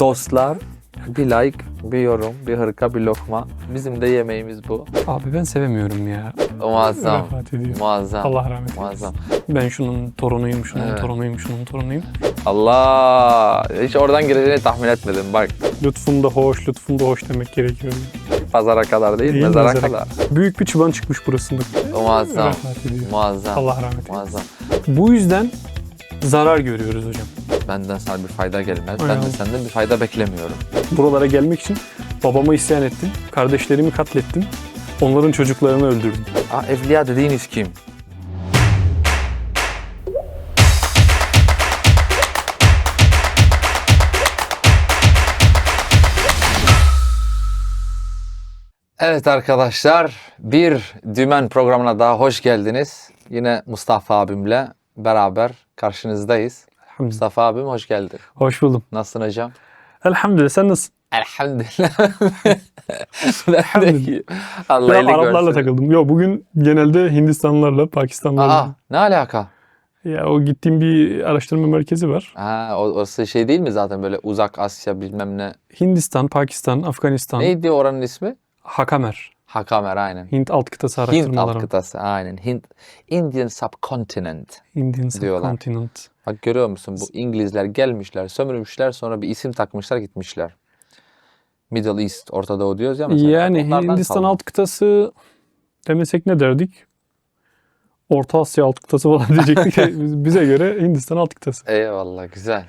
Dostlar bir like, bir yorum, bir hırka, bir lokma. Bizim de yemeğimiz bu. Abi ben sevemiyorum ya. Muazzam. Vefat ediyor. Muazzam. Allah rahmet eylesin. Muazzam. Ben şunun torunuyum, şunun Evet. torunuyum, şunun torunuyum. Allah. Hiç oradan gireceğini tahmin etmedim. Bak Lütfun da hoş, lütfun da hoş demek gerekiyor. pazara kadar değil, Değil, mezara mezara kadar. Büyük bir çıban çıkmış burasında. Muazzam. Ediyor. Muazzam. Allah rahmet eylesin. Muazzam. Bu yüzden zarar görüyoruz hocam. Benden sana bir fayda gelmez. Ben de senden bir fayda beklemiyorum. Buralara gelmek için babama isyan ettim. Kardeşlerimi katlettim. Onların çocuklarını öldürdüm. Aa, evliya dediğiniz kim? Evet arkadaşlar, bir Dümen programına daha hoş geldiniz. Yine Mustafa abimle beraber karşınızdayız. Elhamdülillah. Mustafa abim hoş geldin. Hoş buldum. Nasılsın hocam? Elhamdülillah. Sen nasılsın? Elhamdülillah. ben iyiyim. Allah iyilik Araplarla versin. takıldım. Yok bugün genelde Hindistanlılarla, Pakistanlılarla. Aa, ne alaka? Ya o gittiğim bir araştırma merkezi var. Ha, orası şey değil mi zaten böyle uzak Asya bilmem ne. Hindistan, Pakistan, Afganistan, Neydi oranın ismi? Hakamer. Hakamer aynen. Hint alt kıtası Hint araştırmaları. alt kıtası aynen. Hint, Indian subcontinent. Indian diyorlar. subcontinent. Bak görüyor musun bu İngilizler gelmişler, sömürmüşler sonra bir isim takmışlar gitmişler. Middle East, Orta Doğu diyoruz ya mesela. Yani Onlardan Hindistan kalma. alt kıtası demesek ne derdik? Orta Asya alt kıtası falan diyecektik. Bize göre Hindistan alt kıtası. Eyvallah güzel.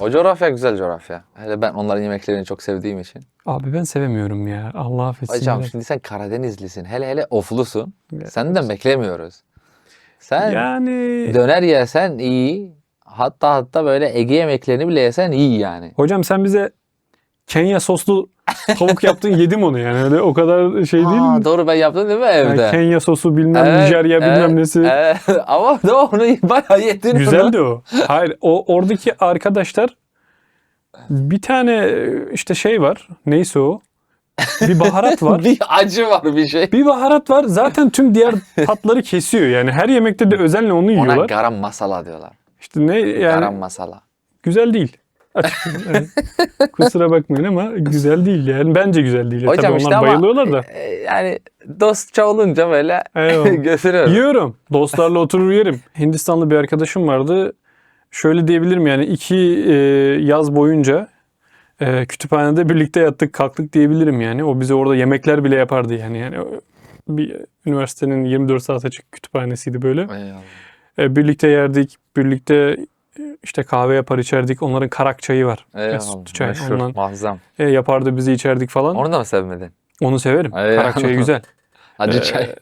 O coğrafya güzel coğrafya. Hele ben onların yemeklerini çok sevdiğim için. Abi ben sevemiyorum ya. Allah affetsin. Hocam şimdi sen Karadenizlisin. Hele hele oflusun. Ya. Senden beklemiyoruz. Sen Yani döner yesen iyi. Hatta hatta böyle Ege yemeklerini bile yesen iyi yani. hocam sen bize Kenya soslu tavuk yaptın yedim onu yani. Öyle o kadar şey değil Aa, mi? doğru ben yaptım değil mi Yani evde? Kenya sosu bilmem Evet, Nijerya bilmem evet, nesi. Evet. Ama da onu bayağı yedin. onu. Güzeldi o. Hayır o oradaki arkadaşlar bir tane işte şey var. Neyse o. Bir baharat var. bir acı var bir şey. Bir baharat var. Zaten tüm diğer tatları kesiyor. Yani her yemekte de özenle onu Ona yiyorlar. garam masala diyorlar. İşte ne Garam yani masala. güzel değil. Kusura bakmayın ama güzel değil yani. Bence güzel değil. Hocam Tabii işte onlar bayılıyorlar da. e, yani dostça olunca böyle götürüyorum. Yiyorum. Dostlarla oturur yerim. Hindistanlı bir arkadaşım vardı. Şöyle diyebilirim yani iki e, yaz boyunca e, kütüphanede birlikte yattık kalktık diyebilirim yani. O bize orada yemekler bile yapardı yani. yani o- bir üniversitenin 24 saat açık kütüphanesiydi böyle. E, birlikte yerdik, birlikte e, işte kahve yapar içerdik. Onların karak çayı var. Eyvallah. sütlü çay. Meşhur, Ondan muazzam. e, yapardı bizi içerdik falan. Onu, Onu da mı sevmedin? severim. Eyvallah. Karak çayı güzel. Acı Ee, çay.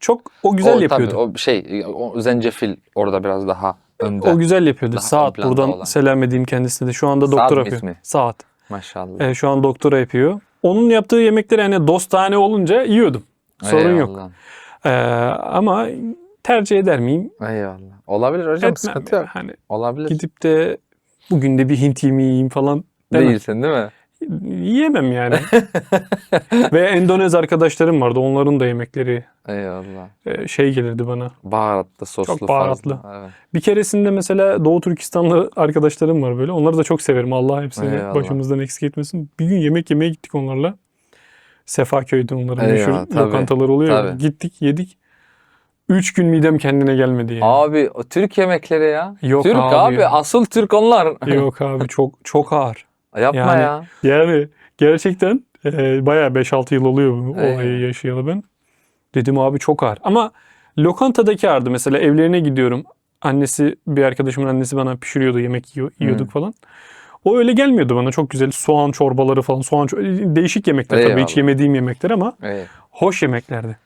Çok o güzel o, yapıyordu. Tabii, o şey, o zencefil orada biraz daha önde. O güzel yapıyordu. Daha Saat buradan olan. selam edeyim kendisine de. Şu anda Saat doktora mi yapıyor. ismi? Saat. Maşallah. Evet, şu an doktora yapıyor. Onun yaptığı yemekleri hani dostane olunca yiyordum. Sorun yok. Eyvallah. Ee, ama tercih eder miyim? Eyvallah. Olabilir hocam Etmem. sıkıntı yok. Hani Olabilir. gidip de bugün de bir Hint yemeği yiyeyim falan demem. Değilsin değil mi? Yiyemem yani. Ve Endonez arkadaşlarım vardı. Onların da yemekleri Eyvallah. e, şey gelirdi bana. Baharatlı, soslu Çok baharatlı. fazla. Evet. Bir keresinde mesela Doğu Türkistanlı arkadaşlarım var böyle. Onları da çok severim. Allah hepsini Eyvallah. başımızdan eksik etmesin. Bir gün yemek yemeye gittik onlarla. Sefaköy'de onların Eyvallah, meşhur tabii, lokantaları oluyor. ya. tabii. Gittik yedik. Üç gün midem kendine gelmedi yani. Abi o Türk yemekleri ya. Yok Türk abi abi, asıl Türk onlar. Yok abi çok çok ağır. Yapma Yani- ya. Yani gerçekten e, bayağı 5-6 yıl oluyor bu Eyvallah. olayı yaşayalı ben. Dedim abi çok ağır. Ama lokantadaki ağırdı. Mesela evlerine gidiyorum. Annesi, bir arkadaşımın annesi bana pişiriyordu. Yemek yiyor- yiyorduk Hı. falan. O öyle gelmiyordu bana. Çok güzel soğan çorbaları falan. Soğan değişik yemekler tabii. Eyvallah. Hiç yemediğim yemekler ama Evet. hoş yemeklerdi.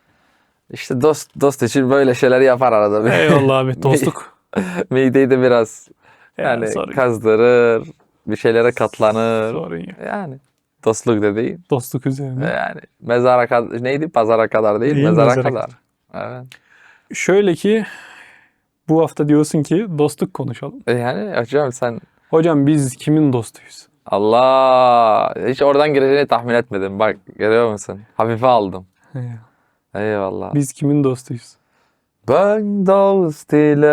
İşte dost dost için böyle şeyler yapar arada. Eyvallah abi. Dostluk. Mideyi de biraz Yani yani kazdırır, bir şeylere katlanır. sorun yok. Yani dostluk dediğin Dostluk üzerine. yani mezara kadar neydi? Pazara kadar değil, Değil, mezara, mezara kadar. Evet. Şöyle ki bu hafta diyorsun ki dostluk konuşalım. E Yani hocam sen Hocam biz kimin dostuyuz? Allah hiç oradan gireceğini tahmin etmedim. Bak görüyor musun? Hafife aldım. Eyvallah. Eyvallah. Biz kimin dostuyuz? Ben dost ile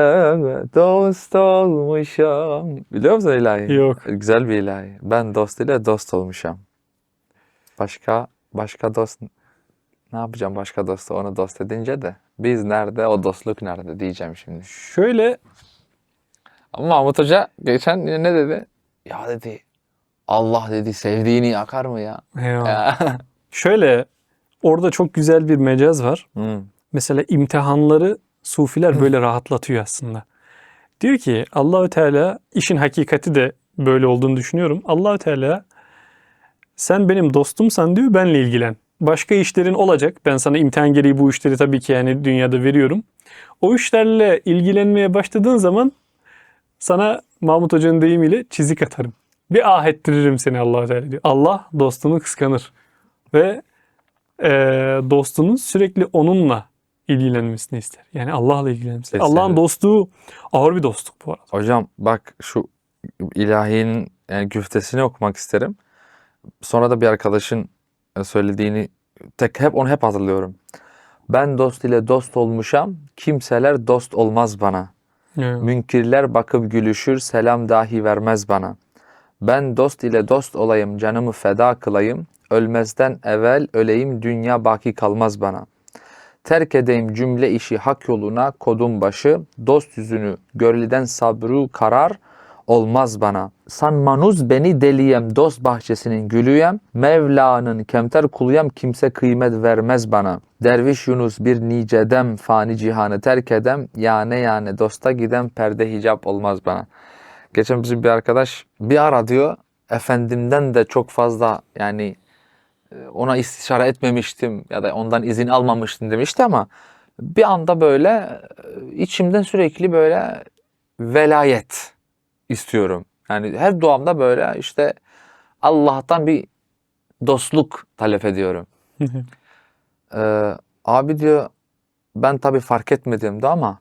dost olmuşam. Biliyor musun ilahi? Yok. Güzel bir ilahi. Ben dost ile dost olmuşam. Başka başka dost ne yapacağım başka dostu onu dost edince de biz nerede o dostluk nerede diyeceğim şimdi. Şöyle Ama Mahmut Hoca geçen ne dedi? Ya dedi Allah dedi sevdiğini yakar mı ya? şöyle orada çok güzel bir mecaz var. Hı. Mesela imtihanları sufiler böyle rahatlatıyor aslında. Diyor ki Allahü Teala işin hakikati de böyle olduğunu düşünüyorum. Allahü Teala sen benim dostumsan diyor benle ilgilen. Başka işlerin olacak. Ben sana imtihan gereği bu işleri tabii ki yani dünyada veriyorum. O işlerle ilgilenmeye başladığın zaman sana Mahmut Hoca'nın deyimiyle çizik atarım. Bir ah ettiririm seni Allah Teala diyor. Allah dostunu kıskanır. Ve eee dostunun sürekli onunla ilgilenmesini ister. Yani Allah'la ilgilenmesini. Allah'ın dostluğu ağır bir dostluk bu arada. Hocam bak şu ilahinin yani güftesini okumak isterim. Sonra da bir arkadaşın söylediğini tek hep onu hep hatırlıyorum. Ben dost ile dost olmuşam, kimseler dost olmaz bana. Evet. Münkirler bakıp gülüşür, selam dahi vermez bana. Ben dost ile dost olayım, canımı feda kılayım. Ölmezden evvel öleyim, dünya baki kalmaz bana. Terk edeyim cümle işi hak yoluna, kodum başı. Dost yüzünü görliden sabru karar olmaz bana. Sanmanuz beni deliyem, dost bahçesinin gülüyem. Mevla'nın kemter kuluyam, kimse kıymet vermez bana. Derviş Yunus bir nicedem, fani cihanı terk edem. Yane yane dosta gidem, perde hicap olmaz bana. Geçen bizim bir arkadaş bir ara diyor, efendimden de çok fazla yani ona istişare etmemiştim ya da ondan izin almamıştım demişti ama bir anda böyle e, içimden sürekli böyle velayet istiyorum. Yani her duamda böyle işte Allah'tan bir dostluk talep ediyorum. Ee, abi diyor ben tabii fark etmedim de ama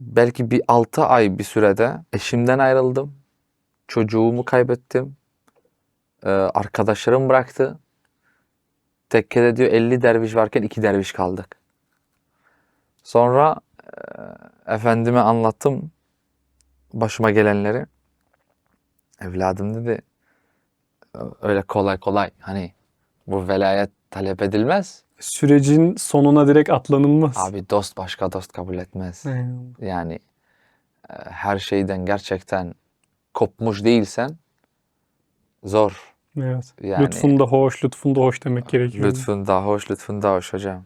belki bir 6 ay bir sürede eşimden ayrıldım. Çocuğumu kaybettim. Ee, arkadaşlarım bıraktı. Tekkede diyor 50 derviş varken 2 derviş kaldık. Sonra e, efendime anlattım başıma gelenleri. Evladım dedi öyle kolay kolay hani bu velayet talep edilmez. Sürecin sonuna direkt atlanılmaz. Abi dost başka dost kabul etmez. Yani e, her şeyden gerçekten kopmuş değilsen zor. Evet. Yani Lütfun da hoş, lütfun da hoş demek gerekiyor. lütfun daha hoş, lütfun daha hoş hocam.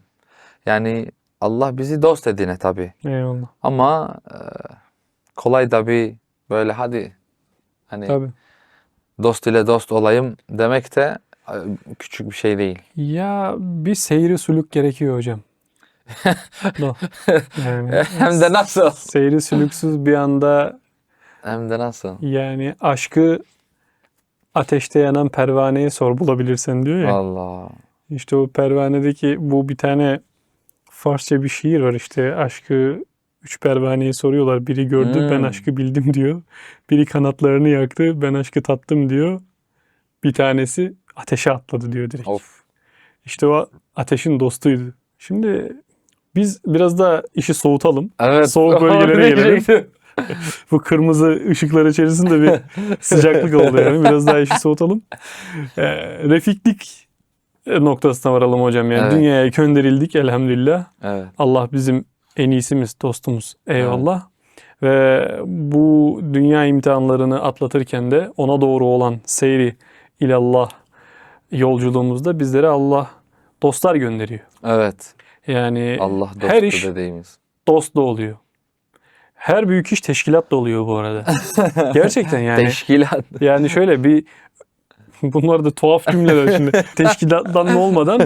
Yani Allah bizi dost edine tabii. Eyvallah. Ama e, kolay da bir böyle hadi hani Tabii. dost ile dost olayım demek de e, küçük bir şey değil. Ya bir seyri sülük gerekiyor hocam. No. Yani Hem de nasıl? seyri sülüksüz bir anda Hem de nasıl? yani aşkı ateşte yanan pervaneye sor bulabilirsen diyor ya. Allah. İşte o pervanedeki bu bir tane Farsça bir şiir var işte aşkı üç pervaneye soruyorlar. Biri gördü ben Hmm. aşkı bildim diyor. Biri kanatlarını yaktı ben aşkı tattım diyor. Bir tanesi ateşe atladı diyor direkt. Of. İşte o ateşin dostuydu. Şimdi biz biraz da işi soğutalım. Evet. Soğuk bölgelere gelelim. Bu kırmızı ışıklar içerisinde bir sıcaklık oldu yani. Biraz daha işi soğutalım. Ee, refiklik noktasına varalım hocam. Yani Evet. dünyaya gönderildik elhamdülillah. Evet. Allah bizim en iyisimiz, dostumuz. Eyvallah. Ve bu dünya imtihanlarını atlatırken de ona doğru olan seyri ilallah yolculuğumuzda bizlere Allah dostlar gönderiyor. Evet. Yani Allah dostu her iş dediğimiz. dost da oluyor. Her büyük iş teşkilat da oluyor bu arada. Gerçekten yani. Teşkilat. Yani şöyle bir bunlar da tuhaf cümleler şimdi. Teşkilatlanma olmadan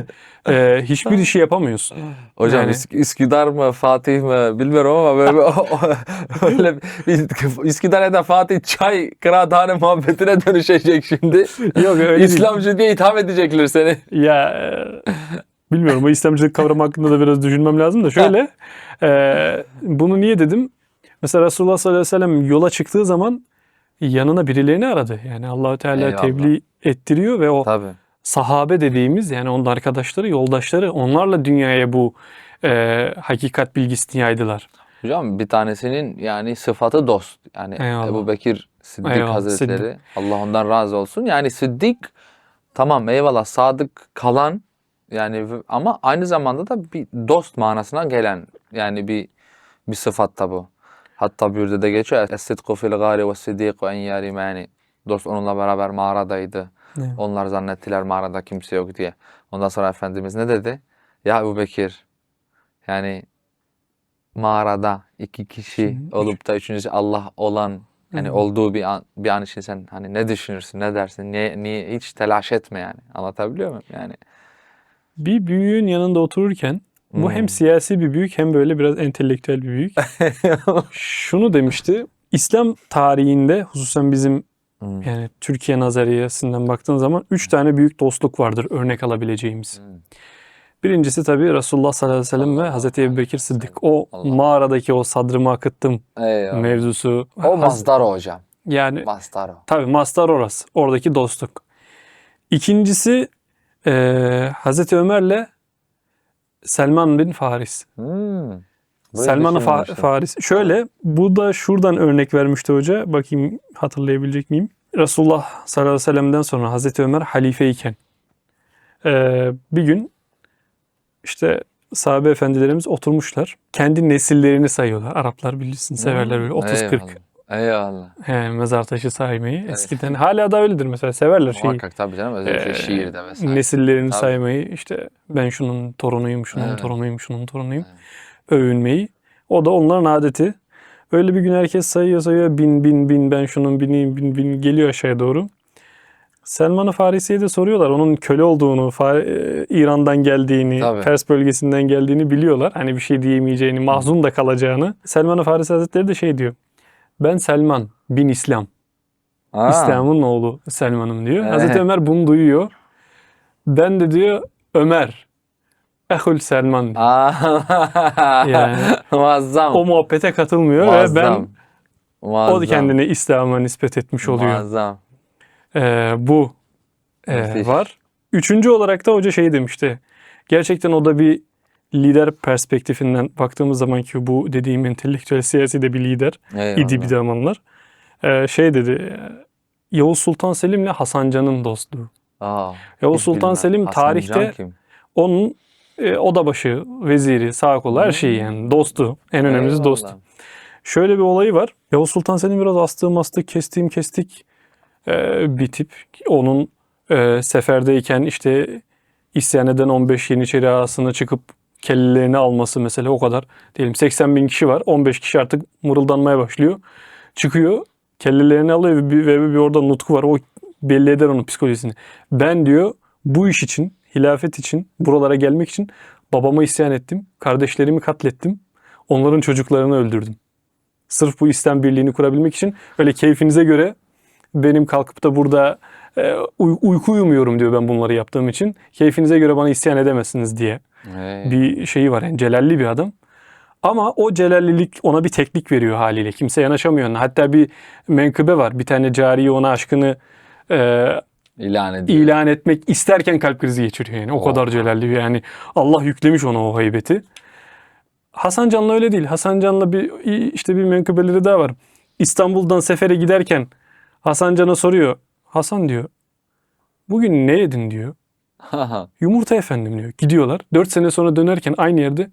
e, hiçbir işi yapamıyorsun. Hocam Yani- Üsk- Üsküdar mı Fatih mi bilmiyorum ama böyle öyle bir- Üsküdar ya da Fatih çay kıraathane muhabbetine dönüşecek şimdi. Yok öyle değil. İslamcı diye itham edecekler seni. Ya e, bilmiyorum bu İslamcılık kavramı hakkında da biraz düşünmem lazım da şöyle e, bunu niye dedim? Mesela Resulullah sallallahu aleyhi ve sellem yola çıktığı zaman yanına birilerini aradı. Yani Allahü Teala Eyvallah. tebliğ ettiriyor ve o Tabii. sahabe dediğimiz yani onun arkadaşları, yoldaşları onlarla dünyaya bu e, hakikat bilgisini yaydılar. Hocam bir tanesinin yani sıfatı dost. Yani Eyvallah. Ebu Bekir Sıddık Eyvallah, Hazretleri. Allah ondan razı olsun. Yani Sıddık tamam eyvallah sadık kalan yani ama aynı zamanda da bir dost manasına gelen yani bir bir sıfat da bu. Hatta bir de geçiyor. Es-sidku fil gâri ve siddiku en yârim yani. Dost onunla beraber mağaradaydı. Evet. Onlar zannettiler mağarada kimse yok diye. Ondan sonra Efendimiz ne dedi? Ya Ebu Bekir yani mağarada iki kişi olup da üçüncüsü Allah olan yani Hı. olduğu bir an, bir an için sen hani ne düşünürsün, ne dersin, niye, niye hiç telaş etme yani. Anlatabiliyor muyum? Yani Bir büyüğün yanında otururken bu hem Hmm. siyasi bir büyük hem böyle biraz entelektüel bir büyük. Şunu demişti. İslam tarihinde hususen bizim Hmm. yani Türkiye nazariyesinden baktığın zaman üç tane büyük dostluk vardır örnek alabileceğimiz. Hmm. Birincisi tabii Resulullah sallallahu aleyhi ve sellem ve Hazreti Ebubekir Sıddık. O Allah. mağaradaki o sadrımı akıttım Eyvallah. mevzusu. O Mazdaro hocam. yani Mazdaro. tabii mastar orası. Oradaki dostluk. İkincisi eee Hazreti Ömer'le Selman bin Faris. Hmm. Selman-ı Fa- düşünmemiştim. Faris. Şöyle bu da şuradan örnek vermişti hoca. Bakayım hatırlayabilecek miyim? Resulullah sallallahu aleyhi ve sellem'den sonra Hazreti Ömer halifeyken eee, bir gün işte sahabe efendilerimiz oturmuşlar. Kendi nesillerini sayıyorlar. Araplar bilirsin severler böyle 30-40 Eyvallah. He, mezar taşı saymayı. Eskiden hala da öyledir mesela severler şeyi. Muhakkak tabii canım özellikle Ee, şiirde vesaire. Nesillerini Tabii. saymayı işte ben şunun torunuyum, şunun Evet. torunuyum, şunun torunuyum. Övünmeyi. O da onların adeti. Öyle bir gün herkes sayıyor sayıyor bin bin bin ben şunun biniyim bin bin geliyor aşağıya doğru. Selman-ı Farisi'ye de soruyorlar onun köle olduğunu, e, İran'dan geldiğini, Tabii. Pers bölgesinden geldiğini biliyorlar. Hani bir şey diyemeyeceğini, mahzun da kalacağını. Selman-ı Farisi Hazretleri de şey diyor. Ben Selman bin İslam. Aa. İslam'ın oğlu Selman'ım diyor. Evet. Hazreti Ömer bunu duyuyor. Ben de diyor Ömer. Ehul Selman diyor. Aa. Yani Muazzam. O muhabbete katılmıyor ve ben Muazzam. o Muazzam. da kendini İslam'a nispet etmiş oluyor. Muazzam. Ee, bu e, var. Üçüncü olarak da hoca şey demişti. Gerçekten o da bir lider perspektifinden baktığımız zaman ki bu dediğim entelektüel siyasi de bir lider Eyvallah. idi bir zamanlar. Ee, şey dedi. Yavuz Sultan Selim'le Hasan Can'ın dostluğu. Aa, Yavuz Sultan bilmem. Selim Hasan tarihte onun e, odabaşı, veziri, sağ kolu her şeyi yani dostu. En önemlisi Eyvallah. dostu. Şöyle bir olayı var. Yavuz Sultan Selim biraz astığım astık, kestiğim kestik e, bir tip. Onun e, seferdeyken işte isyan eden 15 Yeniçeri ağasına çıkıp kellelerini alması mesela o kadar. Diyelim 80 bin kişi var. 15 kişi artık mırıldanmaya başlıyor. Çıkıyor, kellelerini alıyor ve bir, ve bir orada nutku var. O belli eder onun psikolojisini. Ben diyor bu iş için, hilafet için, buralara gelmek için babama isyan ettim. Kardeşlerimi katlettim. Onların çocuklarını öldürdüm. Sırf bu İslam birliğini kurabilmek için öyle keyfinize göre benim kalkıp da burada e, uy- uyku uyumuyorum diyor ben bunları yaptığım için. Keyfinize göre bana isyan edemezsiniz diye Bir şeyi var. Yani celalli bir adam. Ama o celallilik ona bir teklik veriyor haliyle. Kimse yanaşamıyor. Hatta bir menkıbe var. Bir tane cariye ona aşkını e, İlan ediyor. ilan etmek isterken kalp krizi geçiriyor yani. O Oha. kadar celalli yani. Allah yüklemiş ona o heybeti. Hasan Can'la öyle değil. Hasan Can'la bir işte bir menkıbeleri daha var. İstanbul'dan sefere giderken Hasan Can'a soruyor. Hasan diyor. Bugün ne yedin diyor. Yumurta efendim diyor. Gidiyorlar. 4 sene sonra dönerken aynı yerde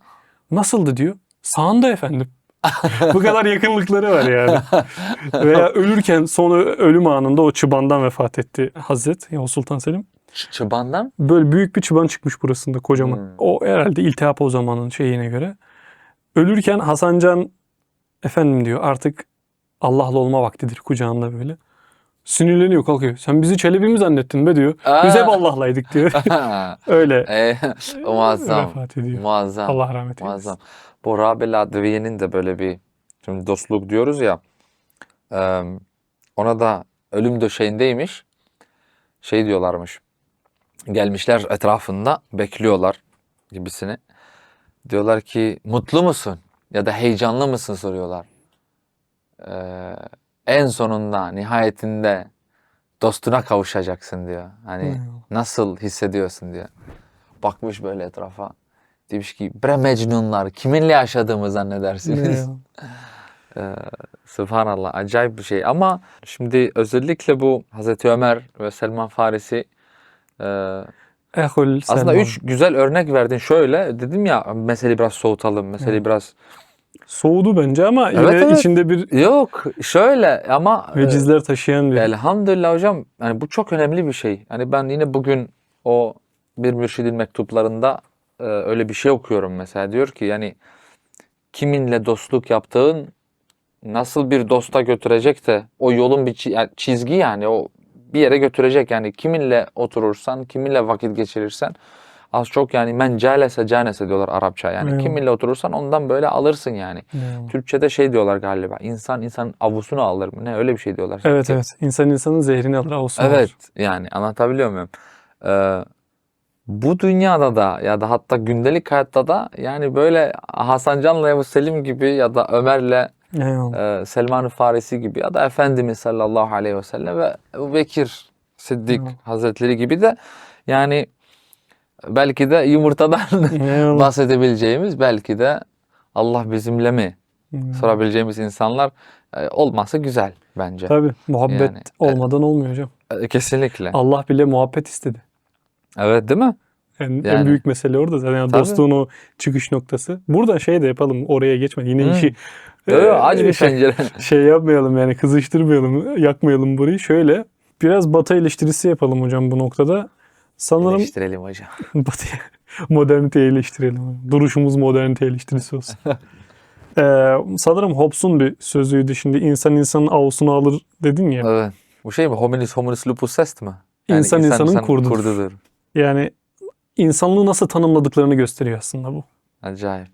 nasıldı diyor. Sağında efendim. Bu kadar yakınlıkları var yani. Veya ölürken son ö- ölüm anında o çıbandan vefat etti Hazret Yavuz Sultan Selim. Ç- Çıbandan? Böyle büyük bir çıban çıkmış burasında kocaman. Hmm. O herhalde iltihap o zamanın şeyine göre. Ölürken Hasan Can efendim diyor artık Allah'la olma vaktidir kucağında böyle. Sinirleniyor kalkıyor. Sen bizi Çelebi mi zannettin be diyor. Biz Aa. hep Allah'laydık diyor. Öyle Ey, muazzam. vefat ediyor. Muazzam. Allah rahmet eylesin. Muazzam. Bu Rabel Adviye'nin de böyle bir şimdi dostluk diyoruz ya e, ona da ölüm döşeğindeymiş. Şey diyorlarmış. Gelmişler etrafında bekliyorlar gibisini. Diyorlar ki mutlu musun? Ya da heyecanlı mısın soruyorlar. E, en sonunda nihayetinde dostuna kavuşacaksın diyor. Hani nasıl hissediyorsun diyor. Bakmış böyle etrafa. Demiş ki bre mecnunlar kiminle yaşadığımı zannedersiniz. Ee, Subhanallah acayip bir şey ama şimdi özellikle bu Hazreti Ömer ve Selman Farisi e, Ehul aslında üç güzel örnek verdin. Şöyle dedim ya meseleyi biraz soğutalım, meseleyi Evet. biraz Soğudu bence ama yine Evet, evet. içinde bir yok şöyle ama e, vecizler taşıyan bir. elhamdülillah hocam yani bu çok önemli bir şey. Yani ben yine bugün o bir mürşidin mektuplarında e, öyle bir şey okuyorum mesela diyor ki yani kiminle dostluk yaptığın nasıl bir dosta götürecek de o yolun bir çizgi yani o bir yere götürecek yani kiminle oturursan kiminle vakit geçirirsen az çok yani men calese canese diyorlar Arapça yani Evet. kiminle oturursan ondan böyle alırsın yani. Eyvallah. Türkçe'de şey diyorlar galiba insan insanın avusunu alır mı ne öyle bir şey diyorlar. Evet sanki. evet. İnsan insanın zehrini alır. Olsun Evet yani anlatabiliyor muyum? Ee, bu dünyada da ya da hatta gündelik hayatta da yani böyle Hasan Can'la Ebu Selim gibi ya da Ömer'le Eyvallah. e, Selman-ı Farisi gibi ya da Efendimiz sallallahu aleyhi ve sellem ve Ebu Bekir Siddik. Hazretleri gibi de yani belki de yumurtadan bahsedebileceğimiz belki de Allah bizimle mi Hmm. sorabileceğimiz insanlar e, olması güzel bence. Tabii muhabbet Yani, olmadan olmuyor hocam. E, Kesinlikle. Allah bile muhabbet istedi. Evet değil mi? En, en Yani. büyük mesele orada zaten yani Tabii. dostluğun o çıkış noktası. Buradan şey de yapalım oraya geçmeden yine Hı. işi Yo, yo, aç e, bir şey, pencere. şey yapmayalım yani kızıştırmayalım, yakmayalım burayı. Şöyle biraz Batı eleştirisi yapalım hocam bu noktada. Sanırım Eleştirelim hocam. Batı'ya moderniteyi eleştirelim. Duruşumuz modernite eleştirisi olsun. Ee, sanırım Hobbes'un bir sözüydü. Şimdi insan insanın avlusunu alır dedin ya. Evet. Bu şey mi? Hominis hominis lupus est mi? İnsan insanın kurdudur. kurdudur. Yani insanlığı nasıl tanımladıklarını gösteriyor aslında bu. Acayip.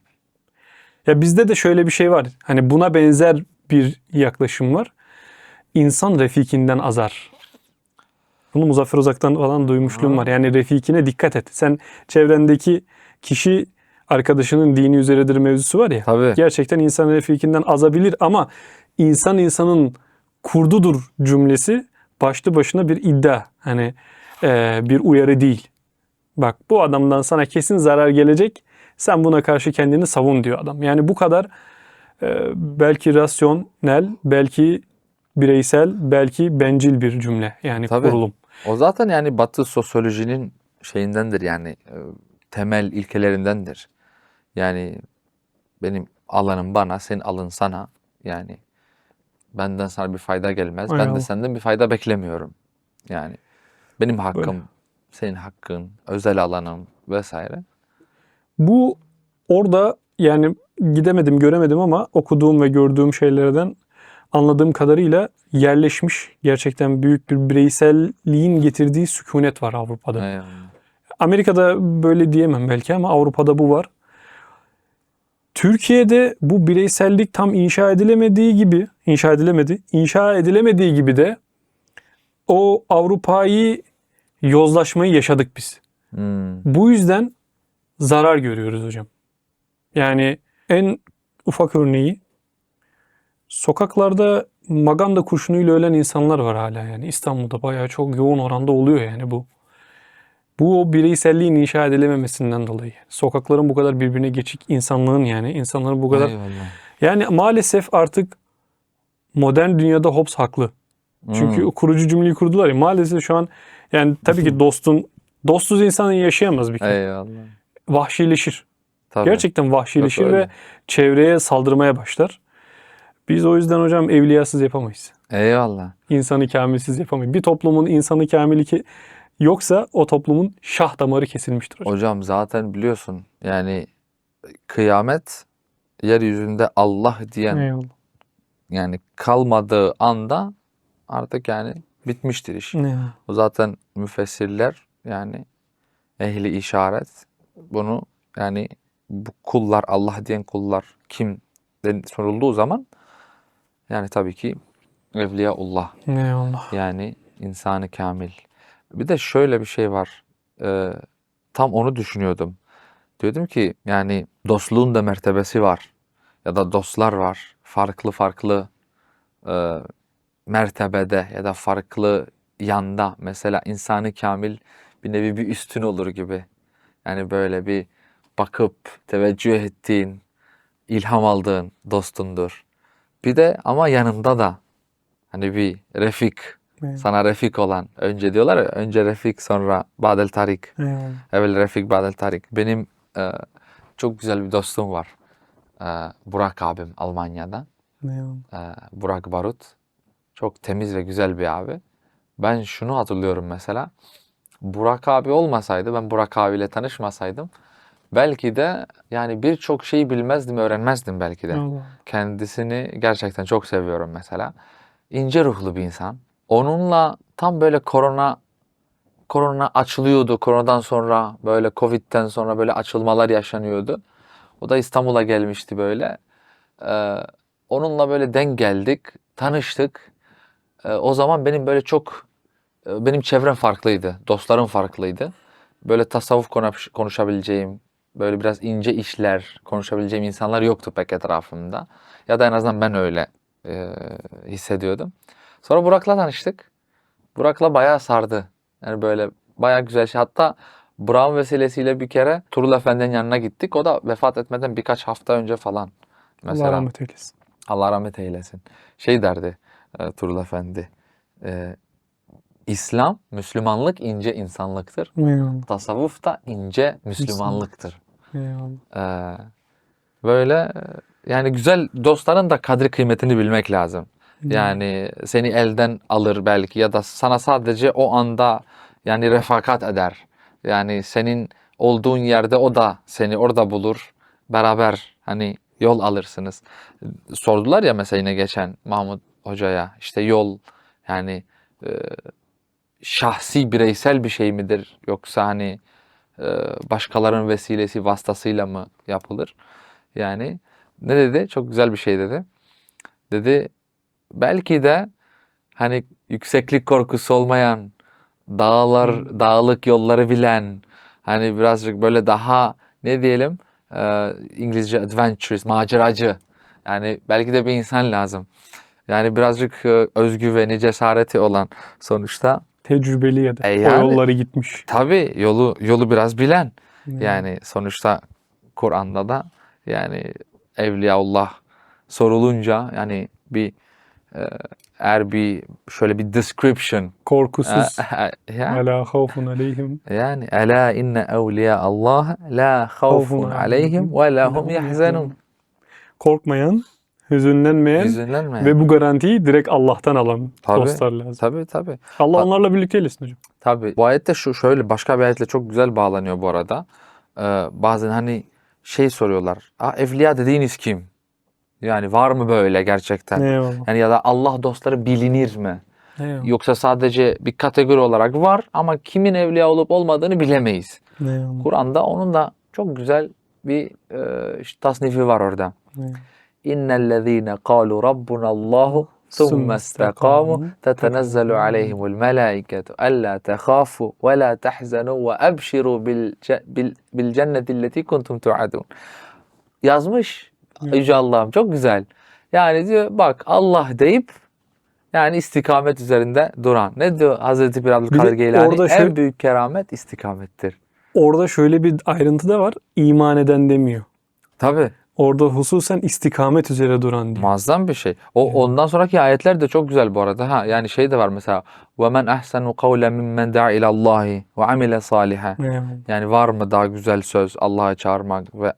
Ya bizde de şöyle bir şey var. Hani buna benzer bir yaklaşım var. İnsan refikinden azar. Bunu Muzaffer Uzak'tan falan duymuşluğum var. Yani refikine dikkat et. Sen çevrendeki kişi arkadaşının dini üzeredir mevzusu var ya. Tabii. Gerçekten insan refikinden azabilir ama insan insanın kurdudur cümlesi başlı başına bir iddia. Hani e, bir uyarı değil. Bak bu adamdan sana kesin zarar gelecek. Sen buna karşı kendini savun diyor adam. Yani bu kadar e, belki rasyonel, belki bireysel, belki bencil bir cümle. Yani Tabii. kurulum. O zaten yani Batı sosyolojinin şeyindendir yani e, temel ilkelerindendir. Yani benim alanım bana, senin alın sana. Yani benden sana bir fayda gelmez. Ben de senden bir fayda beklemiyorum. Yani benim hakkım, Böyle. senin hakkın, özel alanım vesaire. Bu orada yani gidemedim göremedim ama okuduğum ve gördüğüm şeylerden anladığım kadarıyla yerleşmiş gerçekten büyük bir bireyselliğin getirdiği sükunet var Avrupa'da. Eyvallah. Amerika'da böyle diyemem belki ama Avrupa'da bu var. Türkiye'de bu bireysellik tam inşa edilemediği gibi, inşa edilemedi, inşa edilemediği gibi de o Avrupa'yı yozlaşmayı yaşadık biz. Hmm. Bu yüzden zarar görüyoruz hocam. Yani en ufak örneği sokaklarda maganda kurşunuyla ölen insanlar var hala yani İstanbul'da bayağı çok yoğun oranda oluyor yani bu. Bu o bireyselliğin inşa edilememesinden dolayı. Sokakların bu kadar birbirine geçik insanlığın yani insanların bu kadar Eyvallah. yani maalesef artık modern dünyada Hobbes haklı. Çünkü Hmm. kurucu cümleyi kurdular ya maalesef şu an yani tabii ki dostun dostsuz insan yaşayamaz bir kere. Eyvallah. Vahşileşir. Tabii. Gerçekten vahşileşir ve çevreye saldırmaya başlar. Biz o yüzden hocam evliyasız yapamayız. Eyvallah. İnsanı kamilsiz yapamayız. Bir toplumun insanı kamili ki yoksa o toplumun şah damarı kesilmiştir hocam. Hocam zaten biliyorsun yani kıyamet yeryüzünde Allah diyen Eyvallah. yani kalmadığı anda artık yani bitmiştir iş. Eyvallah. O zaten müfessirler yani ehli işaret bunu yani bu kullar Allah diyen kullar kim sorulduğu zaman yani tabii ki Evliyaullah Eyvallah. yani insanı kamil. Bir de şöyle bir şey var. Ee, tam onu düşünüyordum. Diyordum ki yani dostluğun da mertebesi var. Ya da dostlar var. Farklı farklı e, mertebede ya da farklı yanda. Mesela insanı kamil bir nevi bir üstün olur gibi. Yani böyle bir bakıp teveccüh ettiğin, ilham aldığın dostundur. Bir de ama yanında da hani bir refik, Evet. sana refik olan. Önce diyorlar ya önce refik sonra badel tarik. Eyvallah. Evvel refik badel tarik. Benim e, çok güzel bir dostum var. E, Burak abim Almanya'da. Eyvallah. e, Burak Barut. Çok temiz ve güzel bir abi. Ben şunu hatırlıyorum mesela. Burak abi olmasaydı, ben Burak abiyle tanışmasaydım belki de yani birçok şeyi bilmezdim, öğrenmezdim belki de. Allah. Kendisini gerçekten çok seviyorum mesela. İnce ruhlu bir insan. Onunla tam böyle korona korona açılıyordu. Koronadan sonra böyle Covid'den sonra böyle açılmalar yaşanıyordu. O da İstanbul'a gelmişti böyle. Ee, onunla böyle denk geldik, tanıştık. Ee, o zaman benim böyle çok e, benim çevrem farklıydı, dostlarım farklıydı. Böyle tasavvuf konuş- konuşabileceğim, böyle biraz ince işler konuşabileceğim insanlar yoktu pek etrafımda. Ya da en azından ben öyle e, hissediyordum. Sonra Burak'la tanıştık. Burak'la bayağı sardı. Yani böyle bayağı güzel şey. Hatta Burak'ın vesilesiyle bir kere Turul Efendi'nin yanına gittik. O da vefat etmeden birkaç hafta önce falan. Mesela Allah rahmet eylesin. Allah rahmet eylesin. Şey derdi e, Turul Efendi. e, İslam, Müslümanlık ince insanlıktır. Eyvallah. Tasavvuf da ince Müslümanlıktır. Eyvallah. E, böyle yani güzel dostların da kadri kıymetini bilmek lazım. Yani seni elden alır belki ya da sana sadece o anda yani refakat eder. Yani senin olduğun yerde o da seni orada bulur. Beraber hani yol alırsınız. Sordular ya mesela yine geçen Mahmut Hoca'ya işte yol yani e, şahsi bireysel bir şey midir yoksa hani başkalarının vesilesi vasıtasıyla mı yapılır? Yani ne dedi? Çok güzel bir şey dedi. Dedi belki de hani yükseklik korkusu olmayan, dağlar, dağlık yolları bilen, hani birazcık böyle daha ne diyelim e, İngilizce adventurous, maceracı. Yani belki de bir insan lazım. Yani birazcık e, özgüveni, cesareti olan sonuçta Tecrübeli ya da E o yani- yolları gitmiş. tabii yolu yolu biraz bilen. Eyvallah. Yani sonuçta Kur'an'da da yani Evliyaullah sorulunca yani bir e, eğer bir şöyle bir description Korkusuz. e, e, Ala havfun aleyhim. yani ela inne evliya Allah la havfun aleyhim ve la hum yahzanun. Korkmayan, hüzünlenmeyen Hüzünlenme. ve bu garantiyi direkt Allah'tan alan Tabii. dostlar lazım. Tabii tabii. Allah onlarla birlikte eylesin hocam. Tabii. Bu ayette şu şöyle başka bir ayetle çok güzel bağlanıyor bu arada. Ee, bazen hani şey soruyorlar. Aa, evliya dediğiniz kim? Yani var mı böyle gerçekten? Eyvallah. Yani ya da Allah dostları bilinir mi? Eyvallah. Yoksa sadece bir kategori olarak var ama kimin evliya olup olmadığını bilemeyiz. Kur'an'da onun da çok güzel bir e, işte tasnifi var orada. Eyvallah. İnnellezîne kâlu rabbunallahu ثم ثم استقاموا استقاموا تتنزل عليهم الملائكة ألا تخافوا ولا تحزنوا وأبشروا بالج- بال- بالجنة التي كنتم توعدون yazmış Evet. Yüce Allah'ım çok güzel. Yani diyor bak Allah deyip yani istikamet üzerinde duran. Ne diyor Hazreti Bir Abdülkadir Bir de Geylani? orada en şöyle- büyük keramet istikamettir. Orada şöyle bir ayrıntı da var. İman eden demiyor. Tabii Orada hususen istikamet üzere duran diyor. muazzam bir şey. O ondan sonraki ayetler de çok güzel bu arada. Ha yani şey de var mesela ve men ahsenu kavlen mimmen da'a ila Allahi ve amile saliha. Eyvallah. Yani var mı daha güzel söz Allah'a çağırmak ve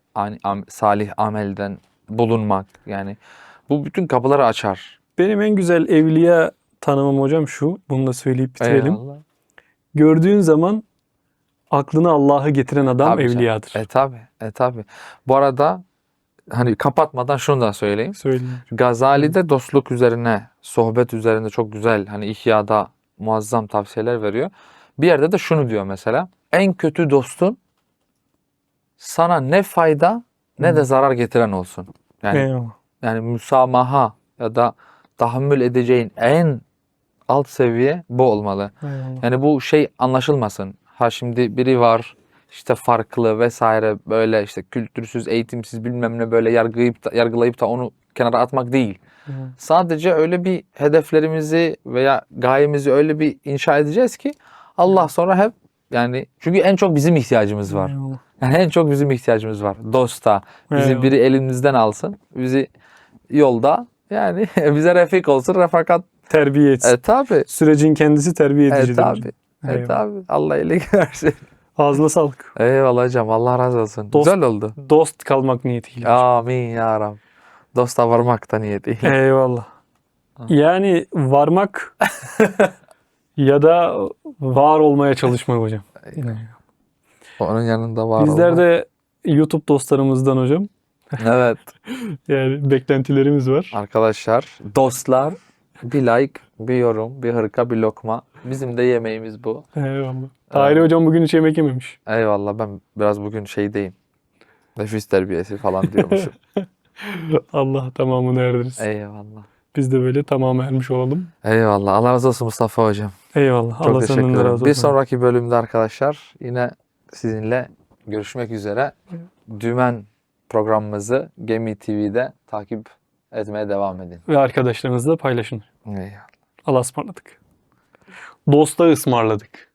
salih amelden bulunmak yani bu bütün kapıları açar. Benim en güzel evliya tanımım hocam şu. Bunu da söyleyip bitirelim. Eyvallah. Gördüğün zaman aklına Allah'ı getiren adam Tabii canım. evliyadır. E tabi, e tabi. Bu arada hani kapatmadan şunu da söyleyeyim. Söyleyeyim. Gazali'de dostluk üzerine, sohbet üzerine çok güzel hani İhya'da muazzam tavsiyeler veriyor. Bir yerde de şunu diyor mesela. En kötü dostun sana ne fayda ne de zarar getiren olsun. Yani Eyvallah. yani müsamaha ya da tahammül edeceğin en alt seviye bu olmalı. Eyvallah. Yani bu şey anlaşılmasın. Ha şimdi biri var işte farklı vesaire böyle işte kültürsüz, eğitimsiz bilmem ne böyle yargılayıp da, yargılayıp da onu kenara atmak değil. Eyvallah. Sadece öyle bir hedeflerimizi veya gayemizi öyle bir inşa edeceğiz ki Allah sonra hep yani çünkü en çok bizim ihtiyacımız var. Eyvallah. Yani en çok bizim ihtiyacımız var. Dosta. Bizi Eyvallah. biri elimizden alsın. Bizi yolda yani bize refik olsun. Refakat. Terbiye etsin. E tabi. Sürecin kendisi terbiye E edicidir. tabi. E tabi. Allah iyilik versin. Ağzına sağlık. Eyvallah hocam. Allah razı olsun. Dost- Güzel oldu. Dost kalmak niyetiyle. Amin ya Rab. Dosta varmak da niyetiyle. Eyvallah. Yani varmak ya da var olmaya çalışmak hocam. Onun yanında var Bizler olmak. de YouTube dostlarımızdan hocam. Evet. Yani beklentilerimiz var. Arkadaşlar, dostlar bir like, bir yorum, bir hırka, bir lokma. Bizim de yemeğimiz bu. Eyvallah. Tahir hocam bugün hiç yemek yememiş. Eyvallah ben biraz bugün şeydeyim. Nefis terbiyesi falan diyormuşum. Allah tamamını erdiririz. Eyvallah. Biz de böyle tamam ermiş olalım. Eyvallah. Allah razı olsun Mustafa hocam. Eyvallah. Çok Allah teşekkür senden razı Bir sonraki bölümde arkadaşlar yine sizinle görüşmek üzere. Dümen programımızı Gemi TV'de takip etmeye devam edin. Ve arkadaşlarınızla paylaşın. Eyvallah. Allah'a ısmarladık. Dosta ısmarladık.